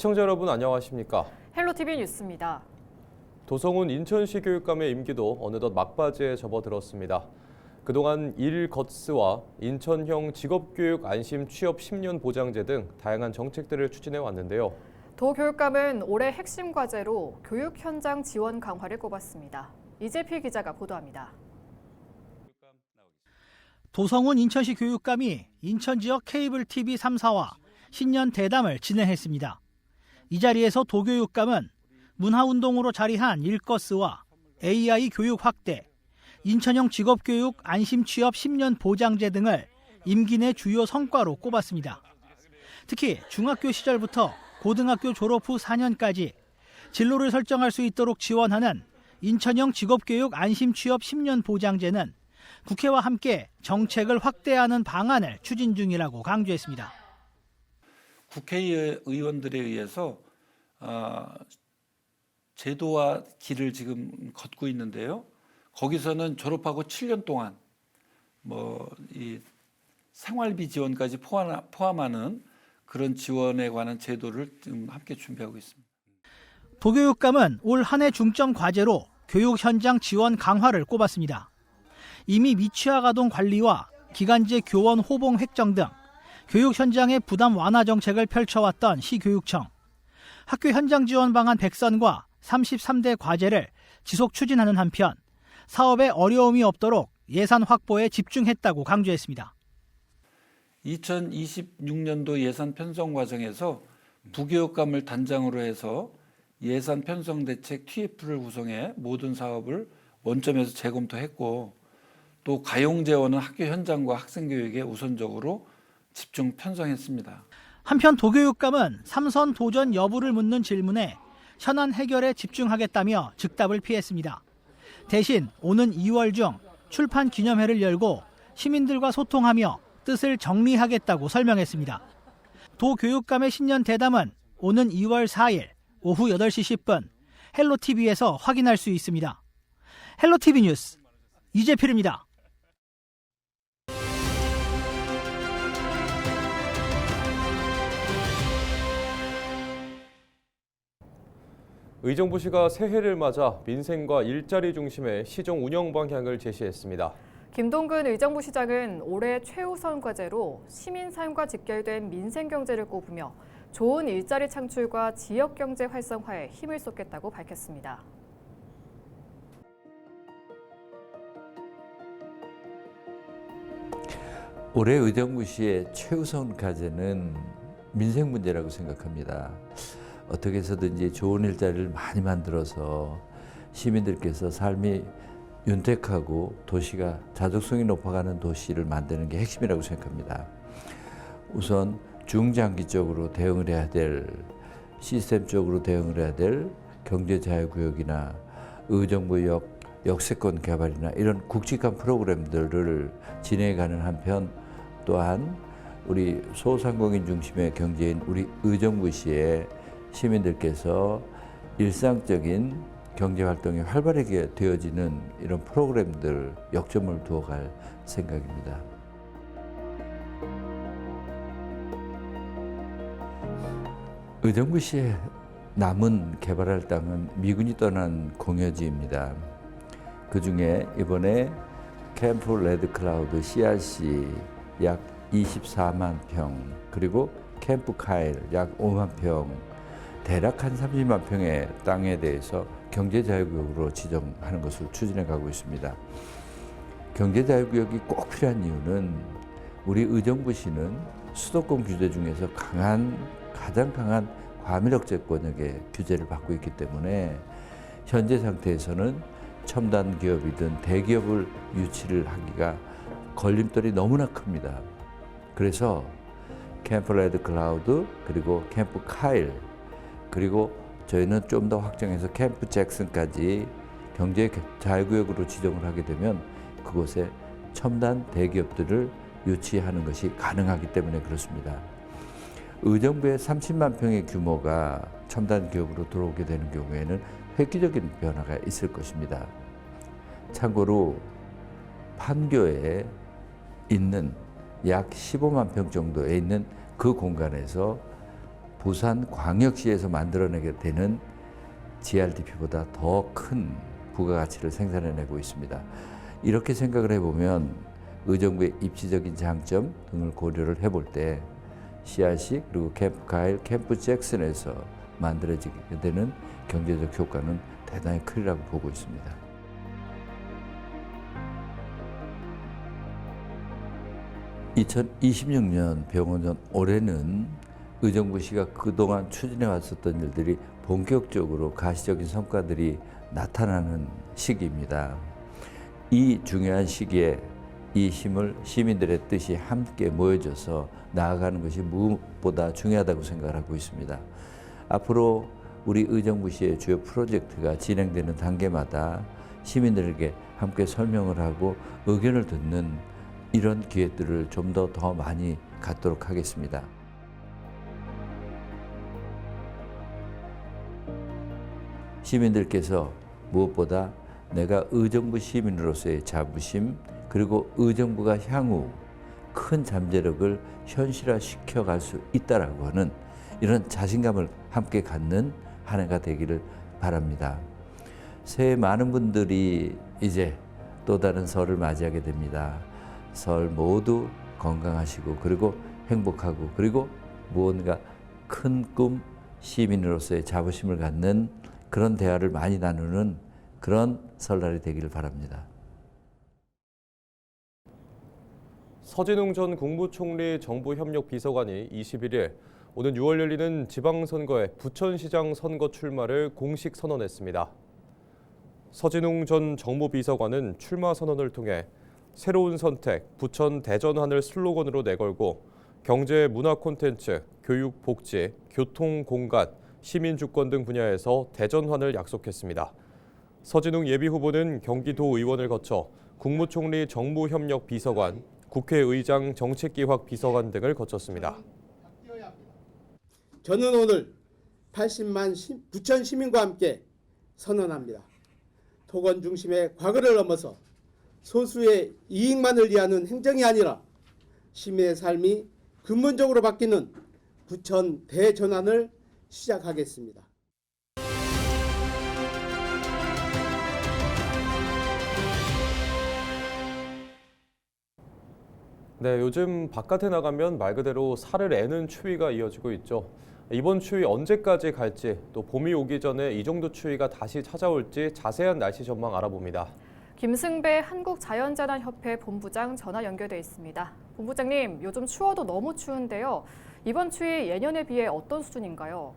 시청자 여러분 안녕하십니까? 헬로티비 뉴스입니다. 도성훈 인천시 교육감의 임기도 어느덧 막바지에 접어들었습니다. 그동안 일거스와 인천형 직업교육 안심 취업 10년 보장제 등 다양한 정책들을 추진해 왔는데요. 도 교육감은 올해 핵심 과제로 교육 현장 지원 강화를 꼽았습니다. 이재필 기자가 보도합니다. 도성훈 인천시 교육감이 인천 지역 케이블 TV 3사와 신년 대담을 진행했습니다. 이 자리에서 도교육감은 문화운동으로 자리한 일거스와 AI 교육 확대, 인천형 직업교육 안심 취업 10년 보장제 등을 임기 내 주요 성과로 꼽았습니다. 특히 중학교 시절부터 고등학교 졸업 후 4년까지 진로를 설정할 수 있도록 지원하는 인천형 직업교육 안심 취업 10년 보장제는 국회와 함께 정책을 확대하는 방안을 추진 중이라고 강조했습니다. 국회의원들에 의해서 어, 제도와 길을 지금 걷고 있는데요. 거기서는 졸업하고 7년 동안 뭐 이 생활비 지원까지 포함, 포함하는 그런 지원에 관한 제도를 지금 함께 준비하고 있습니다. 도교육감은 올 한 해 중점 과제로 교육 현장 지원 강화를 꼽았습니다. 이미 미취학 아동 관리와 기간제 교원 호봉 획정 등 교육 현장의 부담 완화 정책을 펼쳐왔던 시교육청. 학교 현장 지원 방안 100선과 33대 과제를 지속 추진하는 한편 사업에 어려움이 없도록 예산 확보에 집중했다고 강조했습니다. 2026년도 예산 편성 과정에서 부교육감을 단장으로 해서 예산 편성 대책 TF를 구성해 모든 사업을 원점에서 재검토했고 또 가용 재원은 학교 현장과 학생 교육에 우선적으로 집중 편성했습니다. 한편 도교육감은 삼선 도전 여부를 묻는 질문에 현안 해결에 집중하겠다며 즉답을 피했습니다. 대신 오는 2월 중 출판 기념회를 열고 시민들과 소통하며 뜻을 정리하겠다고 설명했습니다. 도 교육감의 신년 대담은 오는 2월 4일 오후 8시 10분 헬로TV에서 확인할 수 있습니다. 헬로TV 뉴스 이재필입니다. 의정부시가 새해를 맞아 민생과 일자리 중심의 시정 운영 방향을 제시했습니다. 김동근 의정부 시장은 올해 최우선 과제로 시민 삶과 직결된 민생 경제를 꼽으며 좋은 일자리 창출과 지역 경제 활성화에 힘을 쏟겠다고 밝혔습니다. 올해 의정부시의 최우선 과제는 민생 문제라고 생각합니다. 어떻게 해서든지 좋은 일자리를 많이 만들어서 시민들께서 삶이 윤택하고 도시가 자족성이 높아가는 도시를 만드는 게 핵심이라고 생각합니다. 우선 중장기적으로 대응을 해야 될 시스템적으로 대응을 해야 될 경제자유구역이나 의정부역 역세권 개발이나 이런 굵직한 프로그램들을 진행해가는 한편 또한 우리 소상공인 중심의 경제인 우리 의정부시의 시민들께서 일상적인 경제 활동이 활발하게 되어지는 이런 프로그램들 역점을 두어갈 생각입니다. 의정부시의 남은 개발할 땅은 미군이 떠난 공여지입니다. 그 중에 이번에 캠프 레드 클라우드 CRC 약 24만 평 그리고 캠프 카일 약 5만 평 대략 한 30만 평의 땅에 대해서 경제자유구역으로 지정하는 것을 추진해 가고 있습니다. 경제자유구역이 꼭 필요한 이유는 우리 의정부시는 수도권 규제 중에서 강한 가장 강한 과밀억제권역의 규제를 받고 있기 때문에 현재 상태에서는 첨단 기업이든 대기업을 유치를 하기가 걸림돌이 너무나 큽니다. 그래서 캠프 레드 클라우드 그리고 캠프 카일 그리고 저희는 좀 더 확장해서 캠프 잭슨까지 경제 자유구역으로 지정을 하게 되면 그곳에 첨단 대기업들을 유치하는 것이 가능하기 때문에 그렇습니다. 의정부의 30만 평의 규모가 첨단 기업으로 들어오게 되는 경우에는 획기적인 변화가 있을 것입니다. 참고로 판교에 있는 약 15만 평 정도에 있는 그 공간에서 부산 광역시에서 만들어내게 되는 GRDP보다 더 큰 부가가치를 생산해내고 있습니다. 이렇게 생각을 해보면 의정부의 입지적인 장점 등을 고려를 해볼 때 CRC 그리고 캠프 가일, 캠프 잭슨에서 만들어지게 되는 경제적 효과는 대단히 크리라고 보고 있습니다. (2026년) 병원전 올해는 의정부시가 그동안 추진해 왔었던 일들이 본격적으로 가시적인 성과들이 나타나는 시기입니다. 이 중요한 시기에 이 힘을 시민들의 뜻이 함께 모여져서 나아가는 것이 무엇보다 중요하다고 생각하고 있습니다. 앞으로 우리 의정부시의 주요 프로젝트가 진행되는 단계마다 시민들에게 함께 설명을 하고 의견을 듣는 이런 기회들을 좀 더더 많이 갖도록 하겠습니다. 시민들께서 무엇보다 내가 의정부 시민으로서의 자부심 그리고 의정부가 향후 큰 잠재력을 현실화시켜 갈 수 있다라고 하는 이런 자신감을 함께 갖는 한 해가 되기를 바랍니다. 새해 많은 분들이 이제 또 다른 설을 맞이하게 됩니다. 설 모두 건강하시고 그리고 행복하고 그리고 무언가 큰 꿈 시민으로서의 자부심을 갖는 그런 대화를 많이 나누는 그런 설날이 되기를 바랍니다. 서진웅 전 국무총리 정부협력비서관이 21일 오는 6월 열리는 지방선거에 부천시장 선거 출마를 공식 선언했습니다. 서진웅 전 정무비서관은 출마 선언을 통해 새로운 선택, 부천 대전환을 슬로건으로 내걸고 경제 문화 콘텐츠, 교육 복지, 교통 공간, 시민 주권 등 분야에서 대전환을 약속했습니다. 서진웅 예비 후보는 경기도 의원을 거쳐 국무총리 정무협력 비서관, 국회의장 정책기획 비서관 등을 거쳤습니다. 저는 오늘 80만 시- 부천 시민과 함께 선언합니다. 토건 중심의 과거를 넘어서 소수의 이익만을 위하는 행정이 아니라 시민의 삶이 근본적으로 바뀌는 부천 대전환을 시작하겠습니다. 네, 요즘 바깥에 나가면 말 그대로 살을 애는 추위가 이어지고 있죠. 이번 추위 언제까지 갈지 또 봄이 오기 전에 이 정도 추위가 다시 찾아올지 자세한 날씨 전망 알아봅니다. 김승배 한국자연재난협회 본부장 전화 연결돼 있습니다. 본부장님, 요즘 추워도 너무 추운데요. 이번 추위 예년에 비해 어떤 수준인가요?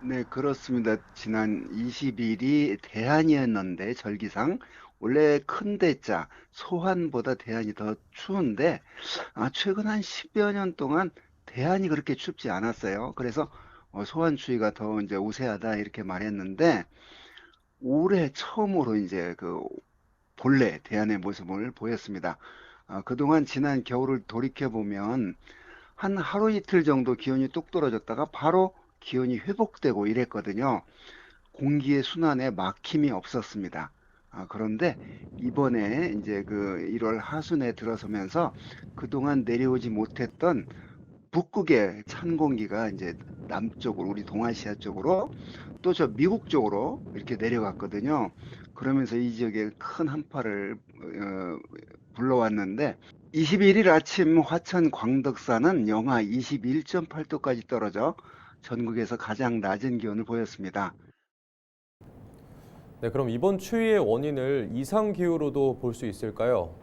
네, 그렇습니다. 지난 20일이 대한이었는데 절기상 원래 큰 대자 소환보다 대한이 더 추운데 아, 최근 한 10여 년 동안 대한이 그렇게 춥지 않았어요. 그래서 어, 소환 추위가 더 이제 우세하다 이렇게 말했는데 올해 처음으로 이제 그 본래 대한의 모습을 보였습니다. 아, 그동안 지난 겨울을 돌이켜 보면 한 하루 이틀 정도 기온이 뚝 떨어졌다가 바로 기온이 회복되고 이랬거든요. 공기의 순환에 막힘이 없었습니다. 아, 그런데 이번에 이제 그 1월 하순에 들어서면서 그동안 내려오지 못했던 북극의 찬 공기가 이제 남쪽으로 우리 동아시아 쪽으로 또 저 미국 쪽으로 이렇게 내려갔거든요. 그러면서 이 지역에 큰 한파를 어, 불러왔는데 21일 아침 화천 광덕산은 영하 21.8도까지 떨어져 전국에서 가장 낮은 기온을 보였습니다. 네, 그럼 이번 추위의 원인을 이상 기후로도 볼 수 있을까요?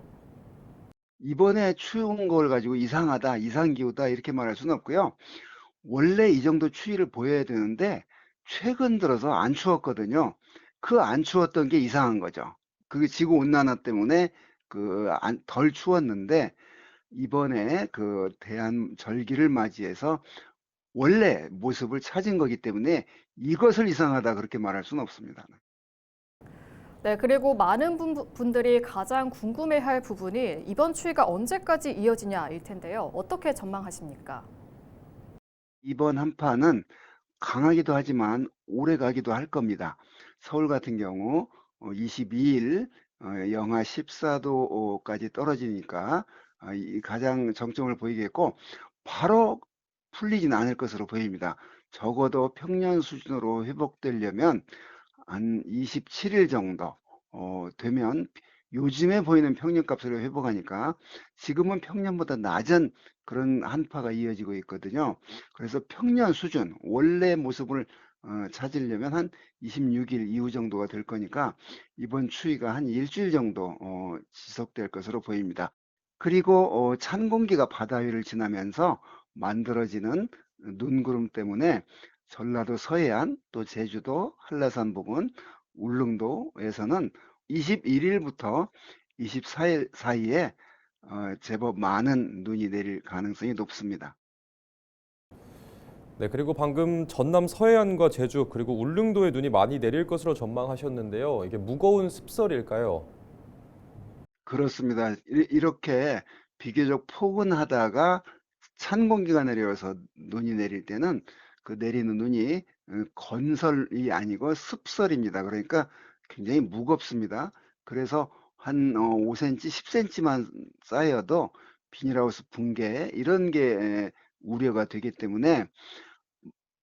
이번에 추운 걸 가지고 이상하다, 이상 기후다 이렇게 말할 수는 없고요. 원래 이 정도 추위를 보여야 되는데 최근 들어서 안 추웠거든요. 그 안 추웠던 게 이상한 거죠. 그게 지구 온난화 때문에 그덜 추웠는데 이번에 그 대한 절기를 맞이해서 원래 모습을 찾은 거기 때문에 이것을 이상하다 그렇게 말할 수는 없습니다. 네, 그리고 많은 분, 분들이 가장 궁금해할 부분이 이번 추위가 언제까지 이어지냐일 텐데요. 어떻게 전망하십니까? 이번 한파는 강하기도 하지만 오래 가기도 할 겁니다. 서울 같은 경우 22일 영하 14도까지 떨어지니까 아, 이 가장 정점을 보이겠고 바로 풀리지는 않을 것으로 보입니다. 적어도 평년 수준으로 회복되려면 한 27일 정도 어, 되면 요즘에 보이는 평년값으로 회복하니까 지금은 평년보다 낮은 그런 한파가 이어지고 있거든요. 그래서 평년 수준, 원래 모습을 어, 찾으려면 한 26일 이후 정도가 될 거니까 이번 추위가 한 일주일 정도 어, 지속될 것으로 보입니다. 그리고 어, 찬 공기가 바다 위를 지나면서 만들어지는 눈구름 때문에 전라도 서해안 또 제주도 한라산 부근 울릉도에서는 21일부터 24일 사이에 어, 제법 많은 눈이 내릴 가능성이 높습니다. 네, 그리고 방금 전남 서해안과 제주 그리고 울릉도에 눈이 많이 내릴 것으로 전망하셨는데요. 이게 무거운 습설일까요? 그렇습니다. 이- 이렇게 비교적 포근하다가 찬 공기가 내려와서 눈이 내릴 때는 그 내리는 눈이 어, 건설이 아니고 습설입니다. 그러니까 굉장히 무겁습니다. 그래서 한 5cm, 10cm만 쌓여도 비닐하우스 붕괴 이런 게 에, 우려가 되기 때문에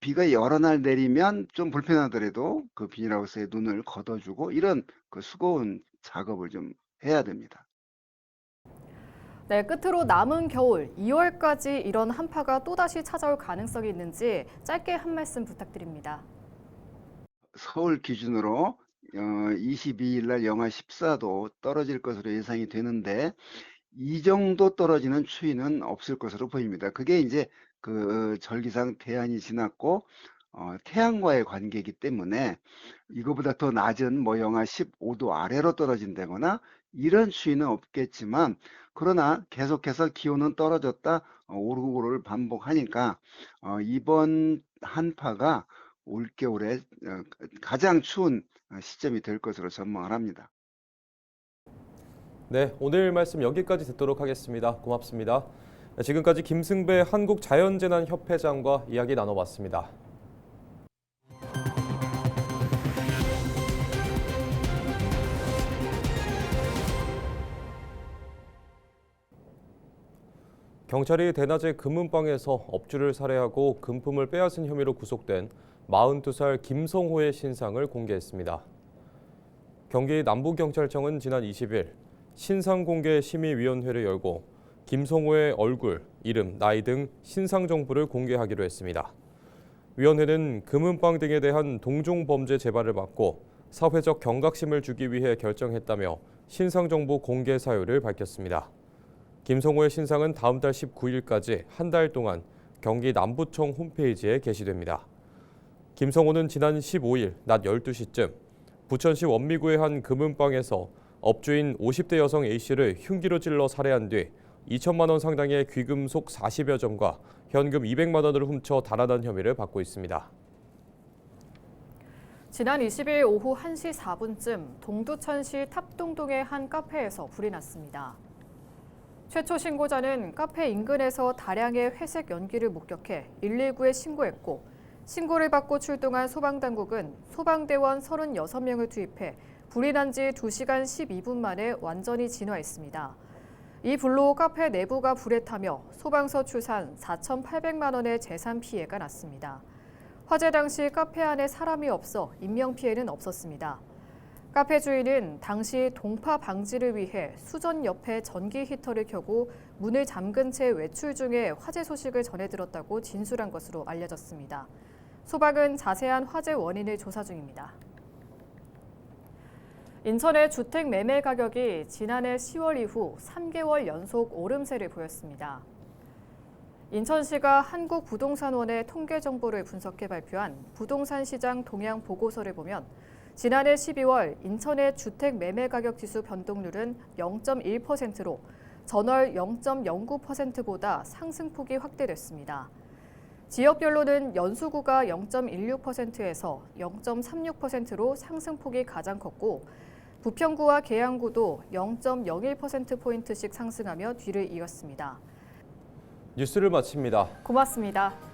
비가 여러 날 내리면 좀 불편하더라도 그 비닐하우스에 눈을 걷어주고 이런 그 수고운 작업을 좀 해야 됩니다. 네, 끝으로 남은 겨울 2월까지 이런 한파가 또다시 찾아올 가능성이 있는지 짧게 한 말씀 부탁드립니다. 서울 기준으로 어, 22일 날 영하 14도 떨어질 것으로 예상이 되는데 이 정도 떨어지는 추위는 없을 것으로 보입니다. 그게 이제 그 절기상 대안이 지났고 어, 태양과의 관계이기 때문에 이거보다 더 낮은 뭐 영하 15도 아래로 떨어진다거나 이런 추위는 없겠지만 그러나 계속해서 기온은 떨어졌다 어, 오르고를 반복하니까 어, 이번 한파가 올겨울에 어, 가장 추운 어, 시점이 될 것으로 전망을 합니다. 네, 오늘 말씀 여기까지 듣도록 하겠습니다. 고맙습니다. 네, 지금까지 김승배 한국자연재난협회장과 이야기 나눠봤습니다. 경찰이 대낮에 금은방에서 업주를 살해하고 금품을 빼앗은 혐의로 구속된 42살 김성호의 신상을 공개했습니다. 경기 남부경찰청은 지난 20일 신상 공개 심의위원회를 열고 김성호의 얼굴, 이름, 나이 등 신상 정보를 공개하기로 했습니다. 위원회는 금은방 등에 대한 동종 범죄 재발을 막고 사회적 경각심을 주기 위해 결정했다며 신상 정보 공개 사유를 밝혔습니다. 김성호의 신상은 다음 달 19일까지 한 달 동안 경기 남부청 홈페이지에 게시됩니다. 김성호는 지난 15일 낮 12시쯤 부천시 원미구의 한 금은방에서 업주인 50대 여성 A씨를 흉기로 찔러 살해한 뒤 2천만 원 상당의 귀금속 40여 점과 현금 200만 원을 훔쳐 달아난 혐의를 받고 있습니다. 지난 20일 오후 1시 4분쯤 동두천시 탑동동의 한 카페에서 불이 났습니다. 최초 신고자는 카페 인근에서 다량의 회색 연기를 목격해 119에 신고했고 신고를 받고 출동한 소방당국은 소방대원 36명을 투입해 불이 난 지 2시간 12분 만에 완전히 진화했습니다. 이 불로 카페 내부가 불에 타며 소방서 추산 4,800만 원의 재산 피해가 났습니다. 화재 당시 카페 안에 사람이 없어 인명 피해는 없었습니다. 카페 주인은 당시 동파 방지를 위해 수전 옆에 전기 히터를 켜고 문을 잠근 채 외출 중에 화재 소식을 전해 들었다고 진술한 것으로 알려졌습니다. 소방은 자세한 화재 원인을 조사 중입니다. 인천의 주택 매매 가격이 지난해 10월 이후 3개월 연속 오름세를 보였습니다. 인천시가 한국부동산원의 통계 정보를 분석해 발표한 부동산 시장 동향 보고서를 보면 지난해 12월 인천의 주택 매매 가격 지수 변동률은 0.1%로 전월 0.09%보다 상승폭이 확대됐습니다. 지역별로는 연수구가 0.16%에서 0.36%로 상승폭이 가장 컸고 부평구와 계양구도 0.01%포인트씩 상승하며 뒤를 이었습니다. 뉴스를 마칩니다. 고맙습니다.